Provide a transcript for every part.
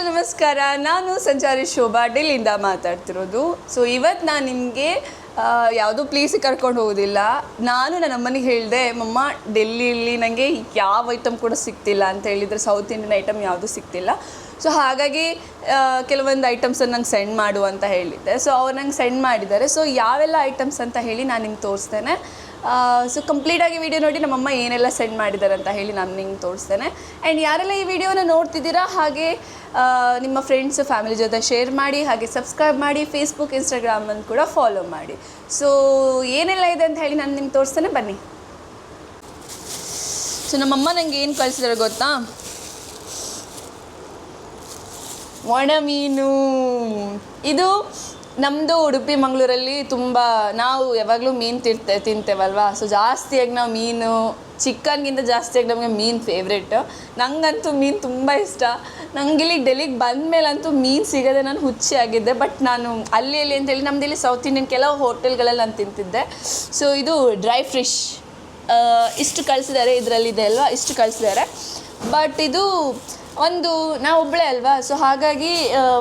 Hello, ನಮಸ್ಕಾರ. ನಾನು ಸಂಚಾರಿ ಶೋಭಾ ಡೆಲ್ಲಿಂದ ಮಾತಾಡ್ತಿರೋದು. ಸೊ ಇವತ್ತು ನಾನು ನಿಮಗೆ ಯಾವುದೋ ಪ್ಲೇಸಿಗೆ ಕರ್ಕೊಂಡು ಹೋಗೋದಿಲ್ಲ. ನಾನು ನನ್ನ ಅಮ್ಮನಿಗೆ ಹೇಳಿದೆ, ಮಮ್ಮ ಡೆಲ್ಲಿಯಲ್ಲಿ ನನಗೆ ಯಾವ ಐಟಮ್ ಕೂಡ ಸಿಗ್ತಿಲ್ಲ. ಅಂತ ಹೇಳಿದರೆ ಸೌತ್ ಇಂಡಿಯನ್ ಐಟಮ್ ಯಾವುದೂ ಸಿಗ್ತಿಲ್ಲ. ಸೊ ಹಾಗಾಗಿ ಕೆಲವೊಂದು ಐಟಮ್ಸನ್ನು ನಂಗೆ ಸೆಂಡ್ ಮಾಡು ಅಂತ ಹೇಳಿದ್ದೆ. ಸೊ ಅವ್ರು ನಂಗೆ ಸೆಂಡ್ ಮಾಡಿದ್ದಾರೆ. ಸೊ ಯಾವೆಲ್ಲ ಐಟಮ್ಸ್ ಅಂತ ಹೇಳಿ ನಾನು ನಿಮ್ಗೆ ತೋರಿಸ್ತೇನೆ. ಸೊ ಕಂಪ್ಲೀಟಾಗಿ ವಿಡಿಯೋ ನೋಡಿ ನಮ್ಮಮ್ಮ ಏನೆಲ್ಲ ಸೆಂಡ್ ಮಾಡಿದ್ದಾರೆ ಅಂತ ಹೇಳಿ ನಾನು ನಿಂಗೆ ತೋರಿಸ್ತೇನೆ. ಆ್ಯಂಡ್ ಯಾರೆಲ್ಲ ಈ ವಿಡಿಯೋನ ನೋಡ್ತಿದ್ದೀರಾ, ಹಾಗೆ ನಿಮ್ಮ ಫ್ರೆಂಡ್ಸ್ ಫ್ಯಾಮಿಲಿ ಜೊತೆ ಶೇರ್ ಮಾಡಿ, ಹಾಗೆ ಸಬ್ಸ್ಕ್ರೈಬ್ ಮಾಡಿ ಫೇಸ್ಬುಕ್ ಇನ್ಸ್ಟಾಗ್ರಾಮನ್ನು ಕೂಡ ಫಾಲೋ ಮಾಡಿ. ಸೊ ಏನೆಲ್ಲ ಇದೆ ಅಂತ ಹೇಳಿ ನಾನು ನಿಮ್ಗೆ ತೋರಿಸ್ತೇನೆ, ಬನ್ನಿ. ಸೊ ನಮ್ಮಮ್ಮ ನನಗೆ ಏನು ಕಳಿಸಿದಾರೆ ಗೊತ್ತಾ? ಒಣ ಮೀನು. ಇದು ನಮ್ಮದು ಉಡುಪಿ, ಮಂಗಳೂರಲ್ಲಿ ತುಂಬ ನಾವು ಯಾವಾಗಲೂ ಮೀನು ತಿಂತೆ, ತಿಂತೇವಲ್ವಾ? ಸೊ ಜಾಸ್ತಿಯಾಗಿ ನಾವು ಮೀನು ಚಿಕನ್ಗಿಂತ ಜಾಸ್ತಿಯಾಗಿ ನಮಗೆ ಮೀನು ಫೇವ್ರೇಟ್ ನಂಗಂತೂ ಮೀನು ತುಂಬ ಇಷ್ಟ. ನಂಗಿಲ್ಲಿ ಡೆಲ್ಲಿಗೆ ಬಂದಮೇಲಂತೂ ಮೀನು ಸಿಗದೆ ನಾನು ಹುಚ್ಚಿ ಆಗಿದ್ದೆ ಬಟ್ ನಾನು ಅಲ್ಲಿ ಅಲ್ಲಿ ಅಂತೇಳಿ ನಮ್ದು ಇಲ್ಲಿ ಸೌತ್ ಇಂಡಿಯನ್ ಕೆಲವು ಹೋಟೆಲ್ಗಳಲ್ಲಿ ನಾನು ತಿಂತಿದ್ದೆ. ಸೊ ಇದು ಡ್ರೈ ಫಿಶ್ ಇಷ್ಟು ಕಳಿಸಿದ್ದಾರೆ ಇದರಲ್ಲಿದೆ ಅಲ್ವಾ? ಇಷ್ಟು ಕಳಿಸಿದ್ದಾರೆ. ಬಟ್ ಇದು ಒಂದು ನಾ ಒಬ್ಬಳೇ ಅಲ್ವಾ? ಸೊ ಹಾಗಾಗಿ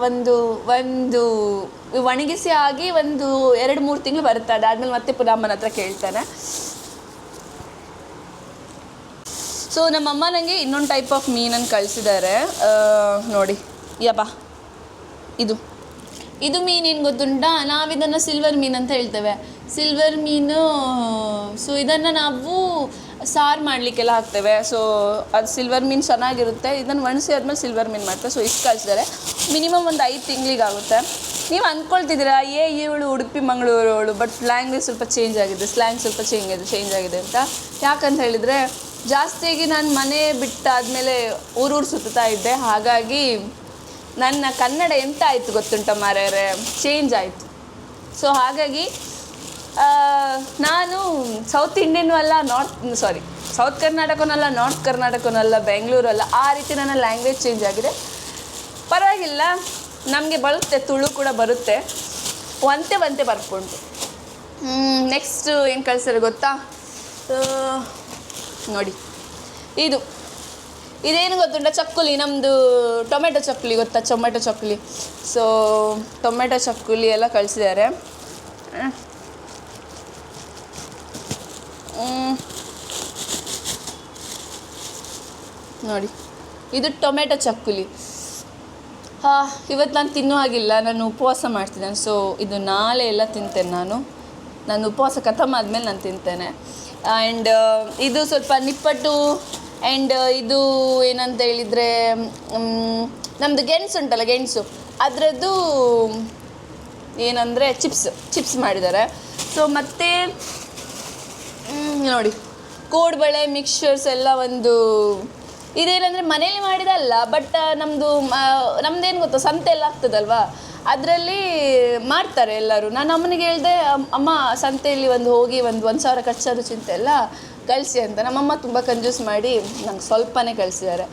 ಒಂದು ಒಂದು, ಒಣಗಿಸಿ ಆಗಿ ಒಂದು ಎರಡು, ಮೂರು ತಿಂಗಳು ಬರುತ್ತೆ. ಅದಾದ್ಮೇಲೆ ಮತ್ತೆ ಪುನಃ ಅಮ್ಮನ ಹತ್ರ ಕೇಳ್ತಾನೆ. ಸೊ ನಮ್ಮಮ್ಮ ನನಗೆ ಇನ್ನೊಂದು ಟೈಪ್ ಆಫ್ ಮೀನನ್ನು ಕಳಿಸಿದ್ದಾರೆ. ನೋಡಿ. ಯಪ್ಪ ಇದು. ಇದು ಮೀನು ಏನು ಗೊತ್ತುಂಟಾ? ನಾವಿದನ್ನು ಸಿಲ್ವರ್ ಮೀನು ಅಂತ ಹೇಳ್ತೇವೆ. ಸಿಲ್ವರ್ ಮೀನು ಸೊ ಇದನ್ನು ನಾವು ಸಾರು ಮಾಡಲಿಕ್ಕೆಲ್ಲ ಹಾಕ್ತೇವೆ. ಸೊ ಅದು ಸಿಲ್ವರ್ ಮೀನು ಚೆನ್ನಾಗಿರುತ್ತೆ. ಇದನ್ನು ಒಣಸಿ ಆದಮೇಲೆ ಸಿಲ್ವರ್ ಮೀನು ಮಾಡ್ತೇವೆ. ಸೊ ಇಷ್ಟು ಕಳಿಸಿದ್ದಾರೆ. ಮಿನಿಮಮ್ ಒಂದು ಐದು ತಿಂಗಳಿಗಾಗುತ್ತೆ ನೀವು ಅಂದ್ಕೊಳ್ತಿದ್ದೀರಾ ಏ ಇವಳು ಉಡುಪಿ ಮಂಗಳೂರು ಬಟ್ ಲ್ಯಾಂಗ್ವೇಜ್ ಸ್ವಲ್ಪ ಚೇಂಜ್ ಆಗಿದೆ ಸ್ಲ್ಯಾಂಗ್ ಸ್ವಲ್ಪ ಚೇಂಜ್ ಆಗಿದೆ ಚೇಂಜ್ ಆಗಿದೆ ಅಂತ. ಯಾಕಂತ ಹೇಳಿದರೆ, ಜಾಸ್ತಿಯಾಗಿ ನಾನು ಮನೆ ಬಿಟ್ಟಾದಮೇಲೆ ಊರೂರು ಸುತ್ತಾ ಇದ್ದೆ. ಹಾಗಾಗಿ ನನ್ನ ಕನ್ನಡ ಎಂತ ಆಯಿತು ಗೊತ್ತುಂಟ ಮಾರ್ಯಾರೆ ಚೇಂಜ್ ಆಯಿತು. ಸೊ ಹಾಗಾಗಿ ನಾನು ಸೌತ್ ಇಂಡಿಯನ್ ಅಲ್ಲ ನಾರ್ತ್ ಸಾರಿ ಸೌತ್ ಕರ್ನಾಟಕನಲ್ಲ ನಾರ್ತ್ ಕರ್ನಾಟಕನಲ್ಲ ಬೆಂಗಳೂರಲ್ಲ ಆ ರೀತಿ ನನ್ನ ಲ್ಯಾಂಗ್ವೇಜ್ ಚೇಂಜ್ ಆಗಿದೆ. ಪರವಾಗಿಲ್ಲ, ನಮಗೆ ಬರುತ್ತೆ, ತುಳು ಕೂಡ ಬರುತ್ತೆ. ಒಂತೆ ಒಂತೆ ಬರ್ಕೊಂಡು. ನೆಕ್ಸ್ಟ್ ಏನು ಕಳಿಸ್ತಾರೆ ಗೊತ್ತಾ? ನೋಡಿ. ಇದು. ಇದೇನು ಗೊತ್ತುಂಟ? ಚಕ್ಕುಲಿ ನಮ್ಮದು ಟೊಮೆಟೊ ಚಕ್ಕುಲಿ ಗೊತ್ತಾ? ಟೊಮೆಟೊ ಚಕ್ಕುಲಿ. ಸೊ ಟೊಮೆಟೊ ಚಕ್ಕುಲಿ ಎಲ್ಲ ಕಳಿಸಿದ್ದಾರೆ. ನೋಡಿ. ಇದು ಟೊಮೆಟೊ ಚಕ್ಕುಲಿ. ಹಾಂ, ಇವತ್ತು ನಾನು ತಿನ್ನೋ ಹಾಗಿಲ್ಲ. ನಾನು ಉಪವಾಸ ಮಾಡ್ತಿದ್ದೇನೆ. ಸೊ ಇದು ನಾಳೆ ಎಲ್ಲ ತಿಂತೇನೆ ನಾನು. ನಾನು ಉಪವಾಸ ಖತಮ್ ಆದಮೇಲೆ ನಾನು ತಿಂತೇನೆ. ಆ್ಯಂಡ್ ಇದು ಸ್ವಲ್ಪ ನಿಪ್ಪಟ್ಟು ಆ್ಯಂಡ್ ಇದು ಏನಂತ ಹೇಳಿದರೆ ನಮ್ಮದು ಗೆಣಸು ಉಂಟಲ್ಲ, ಗೆಣಸು. ಅದರದ್ದು ಏನಂದರೆ, ಚಿಪ್ಸ್ ಚಿಪ್ಸ್ ಮಾಡಿದ್ದಾರೆ. ಸೊ ಮತ್ತು ನೋಡಿ. ಕೋಡ್ಬಳೆ ಮಿಕ್ಸ್ಚರ್ಸ್ ಎಲ್ಲ ಒಂದು ಇದೇನಂದರೆ ಮನೇಲಿ ಮಾಡಿದಲ್ಲ ಬಟ್ ನಮ್ಮದು ನಮ್ದೇನು ಗೊತ್ತಾ ಸಂತೆ ಎಲ್ಲ ಆಗ್ತದಲ್ವಾ? ಅದರಲ್ಲಿ ಮಾಡ್ತಾರೆ ಎಲ್ಲರೂ. ನಾನು ಅಮ್ಮನಿಗೆ ಹೇಳಿದೆ ಅಮ್ಮ, ಸಂತೆಯಲ್ಲಿ ಒಂದು ಹೋಗಿ ಒಂದು ಒಂದು ಸಾವಿರ ಖರ್ಚಾದ್ರು ಚಿಂತೆ ಎಲ್ಲ ಕಳಿಸಿ ಅಂತ. ನಮ್ಮಮ್ಮ ತುಂಬ ಕಂಜೂಸ್ ಮಾಡಿ ನಂಗೆ ಸ್ವಲ್ಪನೇ ಕಳಿಸಿದ್ದಾರೆ.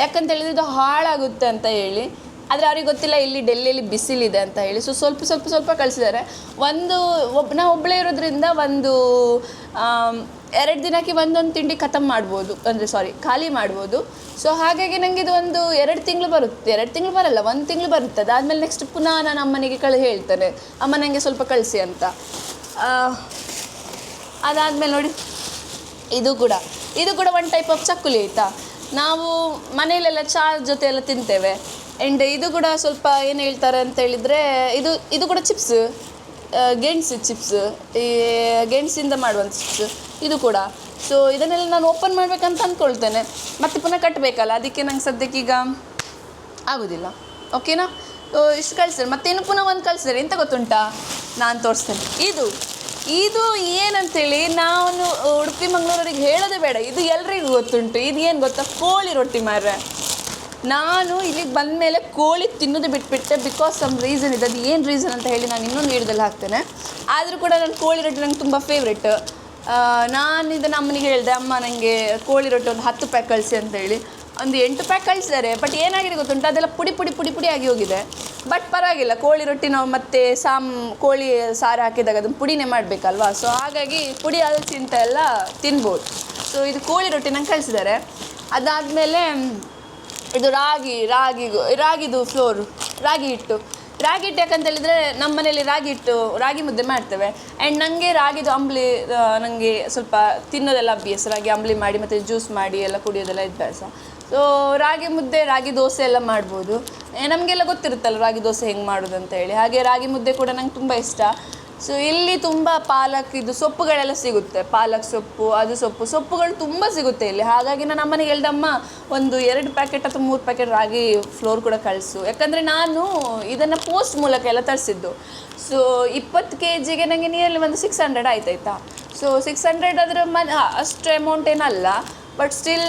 ಯಾಕಂತ ಹೇಳಿದ್ರೆ ಇದು ಹಾಳಾಗುತ್ತೆ ಅಂತ ಹೇಳಿ. ಆದರೆ ಅವ್ರಿಗೆ ಗೊತ್ತಿಲ್ಲ ಇಲ್ಲಿ ಡೆಲ್ಲಿಯಲ್ಲಿ ಬಿಸಿಲಿದೆ ಅಂತ ಹೇಳಿ. ಸೊ ಸ್ವಲ್ಪ ಸ್ವಲ್ಪ ಸ್ವಲ್ಪ ಕಳಿಸಿದ್ದಾರೆ. ಒಂದು ಒಬ್ಬ ನಾ ಒಬ್ಬಳೇ ಇರೋದ್ರಿಂದ ಒಂದು ಎರಡು ದಿನಕ್ಕೆ ಒಂದೊಂದು ತಿಂಡಿ ಖತಮ್ ಮಾಡ್ಬೋದು. ಅಂದರೆ ಸಾರಿ ಖಾಲಿ ಮಾಡ್ಬೋದು. ಸೊ ಹಾಗಾಗಿ ನನಗೆ ಇದು ಒಂದು ಎರಡು ತಿಂಗಳು ಬರುತ್ತೆ. ಎರಡು ತಿಂಗಳು ಬರಲ್ಲ, ಒಂದು ತಿಂಗಳು ಬರುತ್ತೆ. ಅದಾದಮೇಲೆ ನೆಕ್ಸ್ಟ್ ಪುನಃ ನಾನು ಅಮ್ಮನಿಗೆ ಕಳಿ ಹೇಳ್ತೇನೆ. ಅಮ್ಮ ನನಗೆ ಸ್ವಲ್ಪ ಕಳಿಸಿ ಅಂತ. ಅದಾದಮೇಲೆ ನೋಡಿ. ಇದು ಕೂಡ. ಇದು ಕೂಡ ಒನ್ ಟೈಪ್ ಆಫ್ ಚಕ್ಕುಲಿ ಆಯಿತಾ ನಾವು ಮನೆಯಲ್ಲೆಲ್ಲ ಚಾ ಜೊತೆ ಎಲ್ಲ ತಿಂತೇವೆ. ಆ್ಯಂಡ್ ಇದು ಕೂಡ ಸ್ವಲ್ಪ ಏನು ಹೇಳ್ತಾರೆ ಅಂತ ಹೇಳಿದರೆ, ಇದು ಇದು ಕೂಡ ಚಿಪ್ಸ್ ಗೆಣಸು ಚಿಪ್ಸ್ ಈ ಗೆಣಸಿಂದ ಮಾಡುವಂಥ ಚಿಪ್ಸ್ ಇದು ಕೂಡ. ಸೊ ಇದನ್ನೆಲ್ಲ ನಾನು ಓಪನ್ ಮಾಡಬೇಕಂತ ಅಂದ್ಕೊಳ್ತೇನೆ ಮತ್ತೆ ಪುನಃ ಕಟ್ಟಬೇಕಲ್ಲ ಅದಕ್ಕೆ ನಂಗೆ ಸದ್ಯಕ್ಕೀಗ ಆಗೋದಿಲ್ಲ. ಓಕೆನಾ ಇಷ್ಟು ಕಳಿಸ್ತಾರೆ ಮತ್ತೇನು ಪುನಃ ಒಂದು ಕಳಿಸ್ತಾರೆ ಎಂತ ಗೊತ್ತುಂಟಾ? ನಾನು ತೋರಿಸ್ತೇನೆ. ಇದು ಇದು ಏನಂತೇಳಿ ನಾನು ಉಡುಪಿ ಮಂಗಳೂರಿಗೆ ಹೇಳೋದೇ ಬೇಡ. ಇದು ಎಲ್ರಿಗೂ ಗೊತ್ತುಂಟು. ಇದು ಏನು ಗೊತ್ತಾ? ಕೋಳಿ ರೊಟ್ಟಿ ಮಾರ್ರೆ. ನಾನು ಇಲ್ಲಿಗೆ ಬಂದ ಮೇಲೆ ಕೋಳಿ ತಿನ್ನೋದು ಬಿಟ್ಬಿಟ್ಟೆ ಬಿಕಾಸ್ ಸಮ್ ರೀಸನ್ ಇದೆ. ಅದು ಏನು ರೀಸನ್ ಅಂತ ಹೇಳಿ ನಾನು ಇನ್ನೊಂದು ವಿಡಿಯೋದಲ್ಲಿ ಹಾಕ್ತೇನೆ. ಆದರೂ ಕೂಡ ನಾನು ಕೋಳಿ ರೊಟ್ಟಿ ನಂಗೆ ತುಂಬ ಫೇವ್ರೆಟ್ ನಾನು ಇದನ್ನು ಅಮ್ಮನಿಗೆ ಹೇಳಿದೆ, ಅಮ್ಮ ನನಗೆ ಕೋಳಿ ರೊಟ್ಟಿ ಒಂದು ಹತ್ತು ಪ್ಯಾಕ್ ಕಳಿಸಿ ಅಂತ ಹೇಳಿ. ಒಂದು ಎಂಟು ಪ್ಯಾಕ್ ಕಳಿಸಿದ್ದಾರೆ ಬಟ್ ಏನಾಗಿದೆ ಗೊತ್ತುಂಟು? ಅದೆಲ್ಲ ಪುಡಿ ಪುಡಿ ಪುಡಿ ಪುಡಿ ಆಗಿ ಹೋಗಿದೆ. ಬಟ್ ಪರವಾಗಿಲ್ಲ, ಕೋಳಿ ರೊಟ್ಟಿ ನಾವು ಮತ್ತೆ ಸಾಮ್, ಕೋಳಿ ಸಾರು ಹಾಕಿದಾಗ ಅದನ್ನು ಪುಡಿನೇ ಮಾಡಬೇಕಲ್ವಾ? ಸೊ ಹಾಗಾಗಿ ಪುಡಿ ಹಲಸಿಂತ ಎಲ್ಲ ತಿನ್ಬೋದು. ಸೊ ಇದು ಕೋಳಿ ರೊಟ್ಟಿ ನಂಗೆ ಕಳಿಸಿದ್ದಾರೆ ಅದಾದಮೇಲೆ ಇದು ರಾಗಿ ರಾಗಿ ರಾಗಿದು ಫ್ಲೋರು, ರಾಗಿ ಹಿಟ್ಟು. ರಾಗಿ ಹಿಟ್ಟು ಯಾಕಂತ ಹೇಳಿದ್ರೆ ನಮ್ಮ ಮನೇಲಿ ರಾಗಿ ಹಿಟ್ಟು, ರಾಗಿ ಮುದ್ದೆ ಮಾಡ್ತೇವೆ. ಆ್ಯಂಡ್ ನನಗೆ ರಾಗಿದು ಅಂಬ್ಲಿ ನನಗೆ ಸ್ವಲ್ಪ ತಿನ್ನೋದೆಲ್ಲ ಅಭ್ಯಾಸ, ರಾಗಿ ಅಂಬ್ಲಿ ಮಾಡಿ ಮತ್ತು ಜ್ಯೂಸ್ ಮಾಡಿ ಎಲ್ಲ ಕುಡಿಯೋದೆಲ್ಲ ಅಭ್ಯಾಸ. ಸೊ ರಾಗಿ ಮುದ್ದೆ, ರಾಗಿ ದೋಸೆ ಎಲ್ಲ ಮಾಡ್ಬೋದು. ನಮಗೆಲ್ಲ ಗೊತ್ತಿರುತ್ತಲ್ಲ ರಾಗಿ ದೋಸೆ ಹೆಂಗೆ ಮಾಡೋದು ಅಂತ ಹೇಳಿ. ಹಾಗೆ ರಾಗಿ ಮುದ್ದೆ ಕೂಡ ನಂಗೆ ತುಂಬ ಇಷ್ಟ. ಸೊ ಇಲ್ಲಿ ತುಂಬ ಪಾಲಕ್, ಇದು ಸೊಪ್ಪುಗಳೆಲ್ಲ ಸಿಗುತ್ತೆ. ಪಾಲಕ್ ಸೊಪ್ಪು, ಅದು ಸೊಪ್ಪು, ಸೊಪ್ಪುಗಳು ತುಂಬ ಸಿಗುತ್ತೆ ಇಲ್ಲಿ. ಹಾಗಾಗಿ ನಾನು ಅಮ್ಮನಿಗೆ ಹೇಳ್ದಮ್ಮ ಒಂದು ಎರಡು ಪ್ಯಾಕೆಟ್ ಅಥವಾ ಮೂರು ಪ್ಯಾಕೆಟ್ ರಾಗಿ ಫ್ಲೋರ್ ಕೂಡ ಕಳಿಸು. ಯಾಕಂದರೆ ನಾನು ಇದನ್ನು ಪೋಸ್ಟ್ ಮೂಲಕ ಎಲ್ಲ ತರಿಸಿದ್ದು. ಸೊ ಇಪ್ಪತ್ತು ಕೆ ಜಿಗೆ ನನಗೆ ನಿಯರ್ಲಿ ಒಂದು ಸಿಕ್ಸ್ ಹಂಡ್ರೆಡ್ ಆಯ್ತಾಯ್ತಾ? ಸೊ ಸಿಕ್ಸ್ ಹಂಡ್ರೆಡ್ ಅದರ ಮ ಅಷ್ಟು ಅಮೌಂಟ್ ಏನಲ್ಲ. ಬಟ್ ಸ್ಟಿಲ್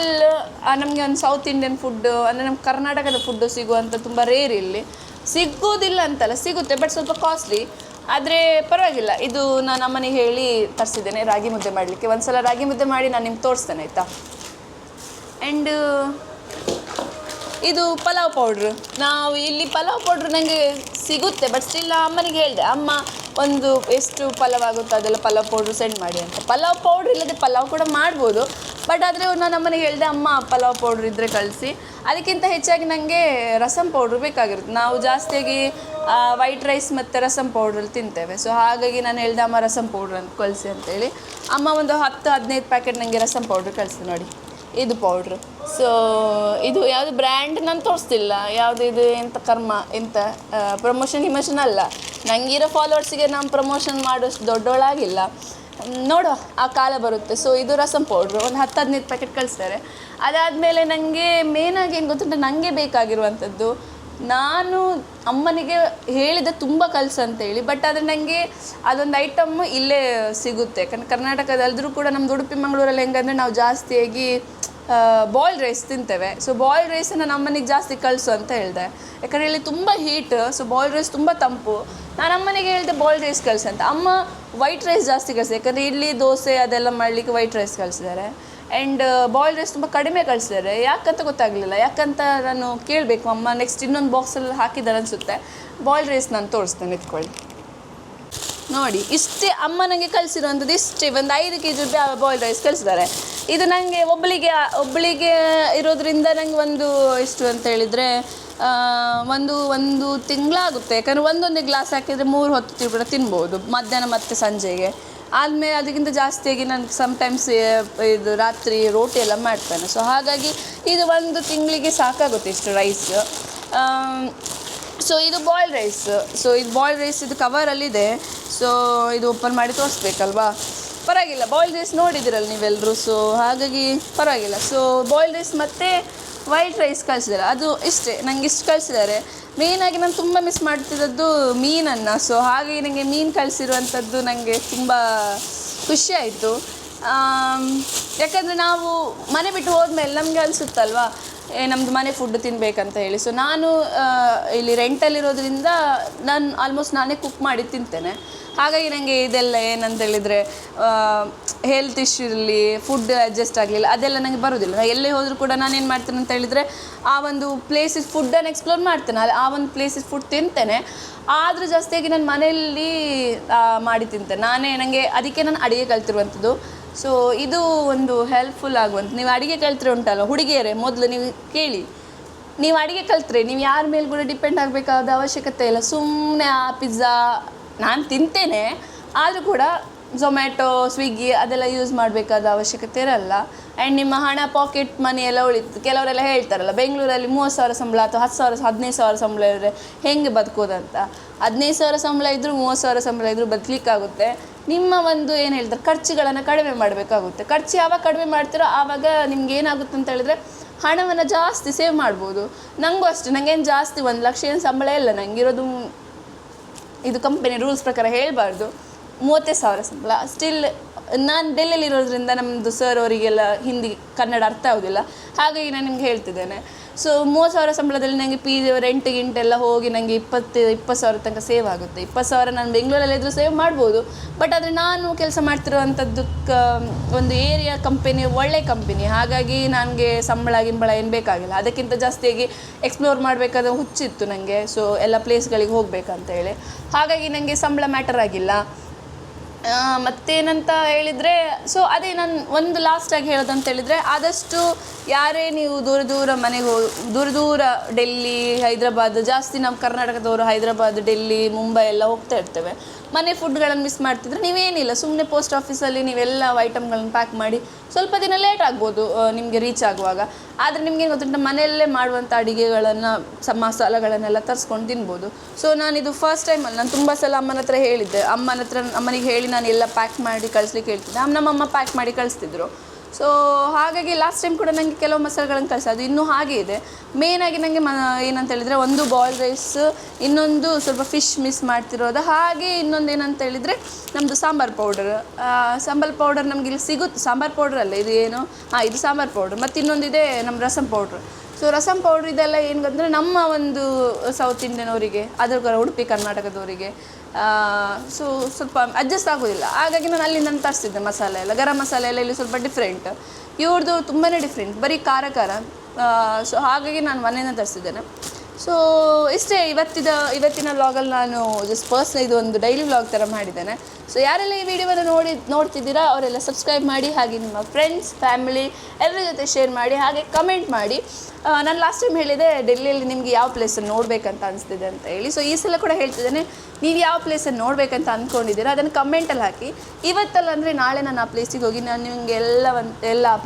ನಮಗೆ ಒಂದು ಸೌತ್ ಇಂಡಿಯನ್ ಫುಡ್ಡು ಅಂದರೆ ನಮ್ಮ ಕರ್ನಾಟಕದ ಫುಡ್ಡು ಸಿಗುವಂಥ ತುಂಬ ರೇರ್ ಇಲ್ಲಿ. ಸಿಗೋದಿಲ್ಲ ಅಂತಲ್ಲ ಸಿಗುತ್ತೆ ಬಟ್ ಸ್ವಲ್ಪ ಕಾಸ್ಟ್ಲಿ ಆದರೆ ಪರವಾಗಿಲ್ಲ. ಇದು ನಾನು ಅಮ್ಮನಿಗೆ ಹೇಳಿ ತರಿಸಿದ್ದೇನೆ, ರಾಗಿ ಮುದ್ದೆ ಮಾಡಲಿಕ್ಕೆ. ಒಂದ್ಸಲ ರಾಗಿ ಮುದ್ದೆ ಮಾಡಿ ನಾನು ನಿಮ್ಗೆ ತೋರಿಸ್ತೇನೆ, ಆಯಿತಾ? ಆ್ಯಂಡ್ ಇದು ಪಲಾವ್ ಪೌಡ್ರ್ ನಾವು ಇಲ್ಲಿ ಪಲಾವ್ ಪೌಡ್ರ್ ನನಗೆ ಸಿಗುತ್ತೆ ಬಟ್ ಸ್ಟಿಲ್ ಅಮ್ಮನಿಗೆ ಹೇಳಿದೆ, ಅಮ್ಮ, ಒಂದು ಎಷ್ಟು ಪಲಾವ್ ಆಗುತ್ತೋ ಅದೆಲ್ಲ ಪಲಾವ್ ಪೌಡ್ರ್ ಸೆಂಡ್ ಮಾಡಿ ಅಂತ. ಪಲಾವ್ ಪೌಡ್ರ್ ಇಲ್ಲದೆ ಪಲಾವ್ ಕೂಡ ಮಾಡ್ಬೋದು ಬಟ್ ಆದರೆ ನಾನು ನಮ್ಮನೆಗೆ ಹೇಳಿದೆ, ಅಮ್ಮ, ಪಲಾವ್ ಪೌಡ್ರ್ ಇದ್ದರೆ ಕಳಿಸಿ. ಅದಕ್ಕಿಂತ ಹೆಚ್ಚಾಗಿ ನನಗೆ ರಸಂ ಪೌಡ್ರ್ ಬೇಕಾಗಿರುತ್ತೆ. ನಾವು ಜಾಸ್ತಿಯಾಗಿ ವೈಟ್ ರೈಸ್ ಮತ್ತು ರಸಂ ಪೌಡ್ರಲ್ಲಿ ತಿಂತೇವೆ. ಸೊ ಹಾಗಾಗಿ ನಾನು ಹೇಳಿದೆ, ಅಮ್ಮ, ರಸಂ ಪೌಡ್ರ್ ಅಂತ ಕಳಿಸಿ ಅಂತೇಳಿ ಅಮ್ಮ ಒಂದು ಹತ್ತು, ಹದಿನೈದು ಪ್ಯಾಕೆಟ್ ನನಗೆ ರಸಂ ಪೌಡ್ರ್ ಕಳಿಸಿ ನೋಡಿ. ಇದು ಪೌಡ್ರ್ ಸೊ ಇದು ಯಾವುದು ಬ್ರ್ಯಾಂಡ್ ನಾನು ತೋರಿಸ್ತಿಲ್ಲ. ಯಾವುದು ಇದು ಎಂಥ ಕರ್ಮ ಎಂಥ ಪ್ರಮೋಷನ್ ಹಿಮೋಷನ್ ಅಲ್ಲ. ನನಗಿರೋ ಫಾಲೋವರ್ಸಿಗೆ ನಾನು ಪ್ರಮೋಷನ್ ಮಾಡೋಷ್ಟು ದೊಡ್ಡವಳಾಗಿಲ್ಲ ನೋಡುವ, ಆ ಕಾಲ ಬರುತ್ತೆ. ಸೊ ಇದು ರಸಂ ಪೌಡ್ರು ಒಂದು ಹತ್ತು ಹದಿನೈದು ಪ್ಯಾಕೆಟ್ ಕಳಿಸ್ತಾರೆ. ಅದಾದಮೇಲೆ ನನಗೆ ಮೇನಾಗಿ ಏನು ಗೊತ್ತುಂಟು? ನನಗೆ ಬೇಕಾಗಿರುವಂಥದ್ದು ನಾನು ಅಮ್ಮನಿಗೆ ಹೇಳಿದ ತುಂಬ ಕಲಸು ಅಂತೇಳಿ ಬಟ್ ಆದರೆ ನನಗೆ ಅದೊಂದು ಐಟಮ್ ಇಲ್ಲೇ ಸಿಗುತ್ತೆ. ಯಾಕಂದ್ರೆ ಕರ್ನಾಟಕದಲ್ಲಿದ್ರೂ ಕೂಡ ನಮ್ಮದು ಉಡುಪಿ, ಮಂಗಳೂರಲ್ಲಿ ಹೆಂಗಂದರೆ ನಾವು ಜಾಸ್ತಿಯಾಗಿ ಬಾಯ್ಲ್ಡ್ ರೈಸ್ ತಿಂತೇವೆ. ಸೊ ಬಾಯ್ಲ್ ರೈಸನ್ನು ನಮ್ಮನೆಗೆ ಜಾಸ್ತಿ ಕಳಿಸು ಅಂತ ಹೇಳಿದೆ. ಯಾಕಂದರೆ ಇಲ್ಲಿ ತುಂಬ ಹೀಟ್ ಸೊ ಬಾಯ್ಲ್ ರೈಸ್ ತುಂಬ ತಂಪು. ನಾನು ಅಮ್ಮನಿಗೆ ಹೇಳಿದೆ ಬಾಯ್ಲ್ ರೈಸ್ ಕಳಿಸಿ ಅಂತ. ಅಮ್ಮ ವೈಟ್ ರೈಸ್ ಜಾಸ್ತಿ ಕಳಿಸಿದೆ. ಯಾಕಂದರೆ ಇಡ್ಲಿ, ದೋಸೆ ಅದೆಲ್ಲ ಮಾಡಲಿಕ್ಕೆ ವೈಟ್ ರೈಸ್ ಕಳಿಸಿದ್ದಾರೆ. ಆ್ಯಂಡ್ ಬಾಯ್ಲ್ ರೈಸ್ ತುಂಬ ಕಡಿಮೆ ಕಳಿಸಿದ್ದಾರೆ. ಯಾಕಂತ ಗೊತ್ತಾಗಲಿಲ್ಲ. ಯಾಕಂತ ನಾನು ಕೇಳಬೇಕು. ಅಮ್ಮ ನೆಕ್ಸ್ಟ್ ಇನ್ನೊಂದು ಬಾಕ್ಸಲ್ಲಿ ಹಾಕಿದ್ದಾರೆ ಅನಿಸುತ್ತೆ. ಬಾಯ್ಲ್ ರೈಸ್ ನಾನು ತೋರಿಸ್ತೇನೆ ಇಟ್ಕೊಳ್ಳಿ ನೋಡಿ, ಇಷ್ಟೇ ಅಮ್ಮ ನನಗೆ ಕಳಿಸಿರುವಂಥದ್ದು ಇಷ್ಟೇ. ಒಂದು ಐದು ಕೆ ಜಿ ಬಾಯ್ಲ್ ರೈಸ್ ಕಳಿಸಿದ್ದಾರೆ. ಇದು ನನಗೆ ಒಬ್ಬಳಿಗೆ ಒಬ್ಬಳಿಗೆ ಇರೋದ್ರಿಂದ ನನಗೆ ಒಂದು ಎಷ್ಟು ಅಂತ ಹೇಳಿದರೆ ಒಂದು ಒಂದು ತಿಂಗಳಾಗುತ್ತೆ. ಯಾಕಂದರೆ ಒಂದೊಂದೇ ಗ್ಲಾಸ್ ಹಾಕಿದರೆ ಮೂರು ಹೊತ್ತು ಕೂಡ ತಿನ್ಬೋದು, ಮಧ್ಯಾಹ್ನ ಮತ್ತು ಸಂಜೆಗೆ. ಆದಮೇಲೆ ಅದಕ್ಕಿಂತ ಜಾಸ್ತಿಯಾಗಿ ನಾನು ಸಮ್ಟೈಮ್ಸ್ ಇದು ರಾತ್ರಿ ರೋಟಿ ಎಲ್ಲ ಮಾಡ್ತೇನೆ. ಸೊ ಹಾಗಾಗಿ ಇದು ಒಂದು ತಿಂಗಳಿಗೆ ಸಾಕಾಗುತ್ತೆ ಇಷ್ಟು ರೈಸ್ ಸೊ ಇದು ಬಾಯ್ಲ್ ರೈಸ್ ಸೊ ಇದು ಬಾಯ್ಲ್ ರೈಸ್ ಇದು ಕವರಲ್ಲಿದೆ ಸೊ ಇದು ಓಪನ್ ಮಾಡಿ ತೋರಿಸ್ಬೇಕಲ್ವಾ? ಪರವಾಗಿಲ್ಲ ಬಾಯ್ಲ್ಡ್ ರೈಸ್ ನೋಡಿದಿರಲ್ಲ ನೀವೆಲ್ಲರೂ ಸೊ ಹಾಗಾಗಿ ಪರವಾಗಿಲ್ಲ. ಸೊ ಬಾಯ್ಲ್ಡ್ ರೈಸ್ ಮತ್ತು ವೈಟ್ ರೈಸ್ ಕಳಿಸಿದ್ದಾರೆ. ಅದು ಇಷ್ಟೇ ನನಗೆ ಇಷ್ಟು ಕಳಿಸಿದ್ದಾರೆ. ಮೇಯ್ನಾಗಿ ನಾನು ತುಂಬ ಮಿಸ್ ಮಾಡ್ತಿದ್ದದ್ದು ಮೀನನ್ನು ಸೊ ಹಾಗಾಗಿ ನನಗೆ ಮೀನು ಕಳಿಸಿರುವಂಥದ್ದು ನನಗೆ ತುಂಬ ಖುಷಿ ಆಯಿತು. ಯಾಕಂದರೆ ನಾವು ಮನೆ ಬಿಟ್ಟು ಹೋದ್ಮೇಲೆ ನಮಗೆ ಅನಿಸುತ್ತಲ್ವಾ ನಮ್ಮದು ಮನೆ ಫುಡ್ ತಿನ್ಬೇಕಂತ ಹೇಳಿ. ಸೊ ನಾನು ಇಲ್ಲಿ ರೆಂಟಲ್ಲಿರೋದ್ರಿಂದ ನಾನು ಆಲ್ಮೋಸ್ಟ್ ನಾನೇ ಕುಕ್ ಮಾಡಿ ತಿಂತೇನೆ. ಹಾಗಾಗಿ ನನಗೆ ಇದೆಲ್ಲ ಏನಂತ ಹೇಳಿದರೆ ಹೆಲ್ತ್ ಇಶ್ಯೂ ಇರಲಿ ಫುಡ್ ಅಡ್ಜಸ್ಟ್ ಆಗಲಿಲ್ಲ, ಅದೆಲ್ಲ ನನಗೆ ಬರೋದಿಲ್ಲ. ನಾನು ಎಲ್ಲೇ ಹೋದರೂ ಕೂಡ ನಾನು ಏನು ಮಾಡ್ತೇನೆ ಅಂತ ಹೇಳಿದರೆ, ಆ ಒಂದು ಪ್ಲೇಸಿಸ್ ಫುಡ್ಡನ್ನು ಎಕ್ಸ್ಪ್ಲೋರ್ ಮಾಡ್ತೇನೆ. ಆ ಒಂದು ಪ್ಲೇಸಿಸ್ ಫುಡ್ ತಿಂತೇನೆ. ಆದರೂ ಜಾಸ್ತಿಯಾಗಿ ನಾನು ಮನೆಯಲ್ಲಿ ಮಾಡಿ ತಿಂತೇನೆ. ನಾನೇ ನನಗೆ ಅದಕ್ಕೆ ನಾನು ಅಡುಗೆ ಕಲ್ತಿರುವಂಥದ್ದು ಸೊ ಇದು ಒಂದು ಹೆಲ್ಪ್ಫುಲ್ ಆಗುವಂಥ ನೀವು ಅಡುಗೆ ಕಲ್ತ್ರೆ ಉಂಟಲ್ಲ ಹುಡುಗಿಯರೇ, ಮೊದಲು ನೀವು ಕೇಳಿ. ನೀವು ಅಡುಗೆ ಕಲ್ತ್ರೆ ನೀವು ಯಾರ ಮೇಲೆ ಕೂಡ ಡಿಪೆಂಡ್ ಆಗಬೇಕಾದ ಅವಶ್ಯಕತೆ ಇಲ್ಲ. ಸುಮ್ಮನೆ ಆ ಪಿಜ್ಜಾ ನಾನು ತಿಂತೇನೆ, ಆದರೂ ಕೂಡ ಝೊಮ್ಯಾಟೊ ಸ್ವಿಗ್ಗಿ ಅದೆಲ್ಲ ಯೂಸ್ ಮಾಡಬೇಕಾದ ಅವಶ್ಯಕತೆ ಇರಲ್ಲ. ಆ್ಯಂಡ್ ನಿಮ್ಮ ಹಣ ಪಾಕೆಟ್ ಮನಿ ಎಲ್ಲ ಉಳಿತು. ಕೆಲವರೆಲ್ಲ ಹೇಳ್ತಾರಲ್ಲ, ಬೆಂಗಳೂರಲ್ಲಿ ಮೂವತ್ತು ಸಾವಿರ ಸಂಬಳ ಅಥವಾ ಹತ್ತು ಸಾವಿರ, ಹದಿನೈದು ಸಾವಿರ ಸಂಬಳ ಇದ್ದರೆ ಹೆಂಗೆ ಬದುಕೋದಂತ? ಹದಿನೈದು ಸಾವಿರ ಸಂಬಳ ಇದ್ದರೂ ಮೂವತ್ತು ಸಾವಿರ ಸಂಬಳ ಇದ್ದರೂ ಬದುಕಲಿಕ್ಕಾಗುತ್ತೆ. ನಿಮ್ಮ ಒಂದು ಏನು ಹೇಳ್ತಾರೆ ಖರ್ಚುಗಳನ್ನು ಕಡಿಮೆ ಮಾಡಬೇಕಾಗುತ್ತೆ. ಖರ್ಚು ಯಾವಾಗ ಕಡಿಮೆ ಮಾಡ್ತೀರೋ ಆವಾಗ ನಿಮ್ಗೆ ಏನಾಗುತ್ತೆ ಅಂತ ಹೇಳಿದ್ರೆ, ಹಣವನ್ನು ಜಾಸ್ತಿ ಸೇವ್ ಮಾಡ್ಬೋದು. ನನಗೂ ಅಷ್ಟೇ ನನಗೇನು ಜಾಸ್ತಿ ಒಂದು ಲಕ್ಷ ಏನು ಸಂಬಳ ಇಲ್ಲ ನನಗಿರೋದು ಇದು ಕಂಪನಿ ರೂಲ್ಸ್ ಪ್ರಕಾರ ಹೇಳಬಾರ್ದು. ಮೂವತ್ತೇ ಸಾವಿರ ಸಂಬಳ. ಸ್ಟಿಲ್ ನಾನು ಡೆಲ್ಲಿಯಲ್ಲಿ ಇರೋದ್ರಿಂದ ನಮ್ಮದು ಸರ್ ಅವರಿಗೆಲ್ಲ ಹಿಂದಿ, ಕನ್ನಡ ಅರ್ಥ ಆಗೋದಿಲ್ಲ. ಹಾಗಾಗಿ ನಾನು ನಿಮ್ಗೆ ಹೇಳ್ತಿದ್ದೇನೆ. ಸೊ ಮೂವತ್ತು ಸಾವಿರ ಸಂಬಳದಲ್ಲಿ ನನಗೆ ಪಿ ರೆಂಟ್ ಗಿಂಟೆಲ್ಲ ಹೋಗಿ ನನಗೆ ಇಪ್ಪತ್ತು ಇಪ್ಪತ್ತು ಸಾವಿರ ತನಕ ಸೇವ್ ಆಗುತ್ತೆ. ಇಪ್ಪತ್ತು ಸಾವಿರ ನಾನು ಬೆಂಗಳೂರಲ್ಲಿ ಇದ್ದರೂ ಸೇವ್ ಮಾಡ್ಬೋದು. ಬಟ್ ಆದರೆ ನಾನು ಕೆಲಸ ಮಾಡ್ತಿರುವಂಥದ್ದು ಒಂದು ಏರಿಯಾ ಕಂಪನಿ ಒಳ್ಳೆ ಕಂಪನಿ ಹಾಗಾಗಿ ನನಗೆ ಸಂಬಳ, ಗಿಂಬಳ ಏನು ಬೇಕಾಗಿಲ್ಲ. ಅದಕ್ಕಿಂತ ಜಾಸ್ತಿಯಾಗಿ ಎಕ್ಸ್ಪ್ಲೋರ್ ಮಾಡಬೇಕಾದ ಹುಚ್ಚಿತ್ತು ನನಗೆ ಸೊ ಎಲ್ಲ ಪ್ಲೇಸ್ಗಳಿಗೆ ಹೋಗಬೇಕಂತ ಹೇಳಿ. ಹಾಗಾಗಿ ನನಗೆ ಸಂಬಳ ಮ್ಯಾಟರ್ ಆಗಿಲ್ಲ. ಮತ್ತೇನಂತ ಹೇಳಿದರೆ ಸೊ ಅದೇ ನಾನು ಒಂದು ಲಾಸ್ಟಾಗಿ ಹೇಳೋದಂತ ಹೇಳಿದರೆ, ಆದಷ್ಟು ಯಾರೇ ನೀವು ದೂರ ದೂರ ಮನೆಗೆ ದೂರ ದೂರ ಡೆಲ್ಲಿ, ಹೈದರಾಬಾದ್, ಜಾಸ್ತಿ ನಮ್ಮ ಕರ್ನಾಟಕದವರು ಹೈದರಾಬಾದ್, ಡೆಲ್ಲಿ, ಮುಂಬೈ ಎಲ್ಲ ಹೋಗ್ತಾ ಇರ್ತೇವೆ. ಮನೆ ಫುಡ್ಗಳನ್ನು ಮಿಸ್ ಮಾಡ್ತಿದ್ರೆ ನೀವೇನಿಲ್ಲ ಸುಮ್ಮನೆ ಪೋಸ್ಟ್ ಆಫೀಸಲ್ಲಿ ನೀವೆಲ್ಲ ಐಟಮ್ಗಳನ್ನು ಪ್ಯಾಕ್ ಮಾಡಿ ಸ್ವಲ್ಪ ದಿನ ಲೇಟ್ ಆಗ್ಬೋದು ನಿಮಗೆ ರೀಚ್ ಆಗುವಾಗ. ಆದರೆ ನಿಮಗೆ ಗೊತ್ತುಂಟ, ಮನೆಯಲ್ಲೇ ಮಾಡುವಂಥ ಅಡುಗೆಗಳನ್ನು ಮಸಾಲಗಳನ್ನೆಲ್ಲ ತರಿಸ್ಕೊಂಡು ತಿನ್ಬೋದು. ಸೊ ನಾನಿದು ಫಸ್ಟ್ ಟೈಮಲ್ಲಿ ನಾನು ತುಂಬ ಸಲ ಅಮ್ಮನ ಹತ್ರ ಹೇಳಿದ್ದೆ. ಅಮ್ಮನ ಹತ್ರ, ಅಮ್ಮನಿಗೆ ಹೇಳಿ ನಾನು ಎಲ್ಲ ಪ್ಯಾಕ್ ಮಾಡಿ ಕಳಿಸ್ಲಿಕ್ಕೆ ಹೇಳ್ತಿದ್ದೆ. ಅಮ್ಮ ನಮ್ಮಮ್ಮ ಪ್ಯಾಕ್ ಮಾಡಿ ಕಳಿಸ್ತಿದ್ರು. ಸೊ ಹಾಗಾಗಿ ಲಾಸ್ಟ್ ಟೈಮ್ ಕೂಡ ನನಗೆ ಕೆಲವು ಮಸಾಲೆಗಳನ್ನು ಕಳಿಸಿ. ಅದು ಇನ್ನೂ ಹಾಗೆ ಇದೆ. ಮೇಯ್ನಾಗಿ ನನಗೆ ಮ ಏನಂತ ಹೇಳಿದರೆ ಒಂದು ಬಾಯ್ಲ್ ರೈಸ್ ಇನ್ನೊಂದು ಸ್ವಲ್ಪ ಫಿಶ್ ಮಿಸ್ ಮಾಡ್ತಿರೋದು. ಹಾಗೆ ಇನ್ನೊಂದು ಏನಂತ ಹೇಳಿದರೆ ನಮ್ಮದು ಸಾಂಬಾರು ಪೌಡರ್ ಸಾಂಬಾರು ಪೌಡರ್ ನಮಗೆ ಇಲ್ಲಿ ಸಿಗುತ್ತೆ. ಸಾಂಬಾರು ಪೌಡರ್ ಅಲ್ಲ, ಇದು ಏನು? ಹಾಂ ಇದು ಸಾಂಬಾರು ಪೌಡ್ರ್ ಮತ್ತು ಇನ್ನೊಂದಿದೆ ನಮ್ಮ rasam powder so rasam powder ಇದೆಲ್ಲ ಏನು ಗೊತ್ತಂದರೆ ನಮ್ಮ ಒಂದು ಸೌತ್ ಇಂಡಿಯನ್ ಅವರಿಗೆ ಅದರ ಉಡುಪಿ ಕರ್ನಾಟಕದವರಿಗೆ. ಸೊ ಸ್ವಲ್ಪ ಅಡ್ಜಸ್ಟ್ ಆಗೋದಿಲ್ಲ. ಹಾಗಾಗಿ ನಾನು ಅಲ್ಲಿ ನಾನು ತರಿಸಿದ್ದೆ ಮಸಾಲೆ ಎಲ್ಲ. ಗರಂ ಮಸಾಲೆ ಎಲ್ಲ ಇಲ್ಲಿ ಸ್ವಲ್ಪ ಡಿಫ್ರೆಂಟ್ ಇವ್ರದ್ದು ತುಂಬಾ ಡಿಫ್ರೆಂಟ್ ಬರೀ ಖಾರ ಖಾರ. ಸೊ ಹಾಗಾಗಿ ನಾನು ಮನೆಯನ್ನು ತರಿಸಿದ್ದೇನೆ. ಸೊ ಇಷ್ಟೇ ಇವತ್ತಿದ, ಇವತ್ತಿನ ವ್ಲಾಗಲ್ಲಿ ನಾನು ಜಸ್ಟ್ ಪರ್ಸ್ನ ಇದು ಒಂದು ಡೈಲಿ ವ್ಲಾಗ್ ಥರ ಮಾಡಿದ್ದೇನೆ. ಸೊ ಯಾರೆಲ್ಲ ಈ ವಿಡಿಯೋವನ್ನು ನೋಡಿ, ನೋಡ್ತಿದ್ದೀರಾ, ಅವರೆಲ್ಲ ಸಬ್ಸ್ಕ್ರೈಬ್ ಮಾಡಿ, ಹಾಗೆ ನಿಮ್ಮ ಫ್ರೆಂಡ್ಸ್ ಫ್ಯಾಮಿಲಿ ಎಲ್ಲರ ಜೊತೆ ಶೇರ್ ಮಾಡಿ, ಹಾಗೆ ಕಮೆಂಟ್ ಮಾಡಿ. ನಾನು ಲಾಸ್ಟ್ ಟೈಮ್ ಹೇಳಿದೆ ಡೆಲ್ಲಿಯಲ್ಲಿ ನಿಮಗೆ ಯಾವ ಪ್ಲೇಸನ್ನು ನೋಡಬೇಕಂತ ಅನಿಸ್ತಿದೆ ಅಂತ ಹೇಳಿ. ಸೊ ಈ ಸಲ ಕೂಡ ಹೇಳ್ತಿದ್ದೇನೆ, ನೀವು ಯಾವ ಪ್ಲೇಸನ್ನು ನೋಡಬೇಕಂತ ಅಂದ್ಕೊಂಡಿದ್ದೀರಾ ಅದನ್ನು ಕಮೆಂಟಲ್ಲಿ ಹಾಕಿ. ಇವತ್ತಲ್ಲ ಅಂದರೆ ನಾಳೆ ನಾನು ಆ ಪ್ಲೇಸಿಗೆ ಹೋಗಿ ನಾನು ನಿಮಗೆ ಎಲ್ಲ ಒಂದು, ಎಲ್ಲ ಆ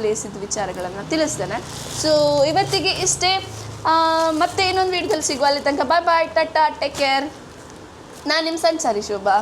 ವಿಚಾರಗಳನ್ನು ತಿಳಿಸ್ತೇನೆ. ಸೊ ಇವತ್ತಿಗೆ ಇಷ್ಟೇ ಮತ್ತೆ ಇನ್ನೊಂದು ವಿಡಿಯೋದಲ್ಲಿ ಸಿಗುವ ಅಲ್ಲಿ ತನಕ. Bye bye tata take care ನಾನು ನಿಮ್ಮ ಸಂಚಾರಿ ಶೋಭಾ.